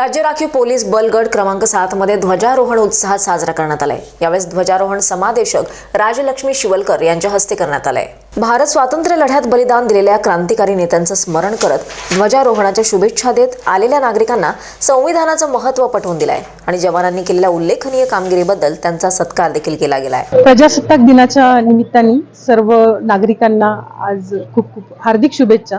राज्य राखीव पोलीस बल गट क्रमांक सात मध्ये ध्वजारोहण उत्साहात साजरा करण्यात आलाय. यावेळेस ध्वजारोहण समादेशक राजलक्ष्मी शिवलकर यांच्या हस्ते करण्यात आलंय. भारत स्वातंत्र्य लढ्यात बलिदान दिलेल्या क्रांतिकारी नेत्यांचं स्मरण करत ध्वजारोहणाच्या शुभेच्छा देत आलेल्या नागरिकांना संविधानाचं महत्त्व पटवून दिलंय आणि जवानांनी केलेल्या उल्लेखनीय कामगिरीबद्दल त्यांचा सत्कार देखील केला गेलाय. प्रजासत्ताक दिनाच्या निमित्ताने सर्व नागरिकांना आज खूप खूप हार्दिक शुभेच्छा.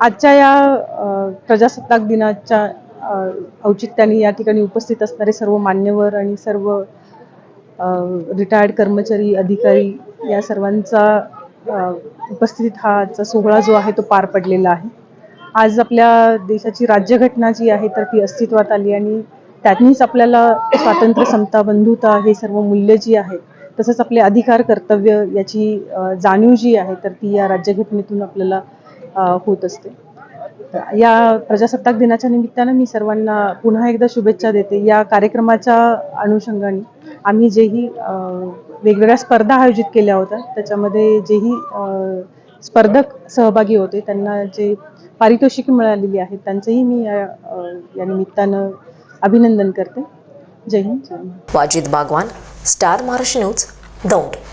आजच्या या प्रजासत्ताक दिनाच्या औचित्याने या ठिकाणी उपस्थित असणारे सर्व मान्यवर आणि सर्व रिटायर्ड कर्मचारी अधिकारी या सर्वांचा उपस्थित उपस्थितीत हा आजचा सोहळा जो आहे तो पार पडलेला आहे. आज आपल्या देशाची राज्यघटना जी आहे तर ती अस्तित्वात आली आणि त्यातनीच आपल्याला स्वातंत्र्य समता बंधुता हे सर्व मूल्य जी आहे तसंच आपले अधिकार कर्तव्य याची जाणीव जी आहे तर ती या राज्यघटनेतून आपल्याला होत असते. या प्रजासत्ताक दिनाच्या निमित्तानं मी सर्वांना पुन्हा एकदा शुभेच्छा देते. या कार्यक्रमाच्या अनुषंगाने आम्ही जेही वेगवेगळ्या स्पर्धा आयोजित केल्या होत्या. त्याच्यामध्ये जेही स्पर्धक सहभागी होते त्यांना जे पारितोषिक मिळालेली आहेत त्यांचंही मी या या निमित्तानं अभिनंदन करते. जय हिंद वाजिद बागवान स्टार महाराष्ट्र न्यूज दौंड.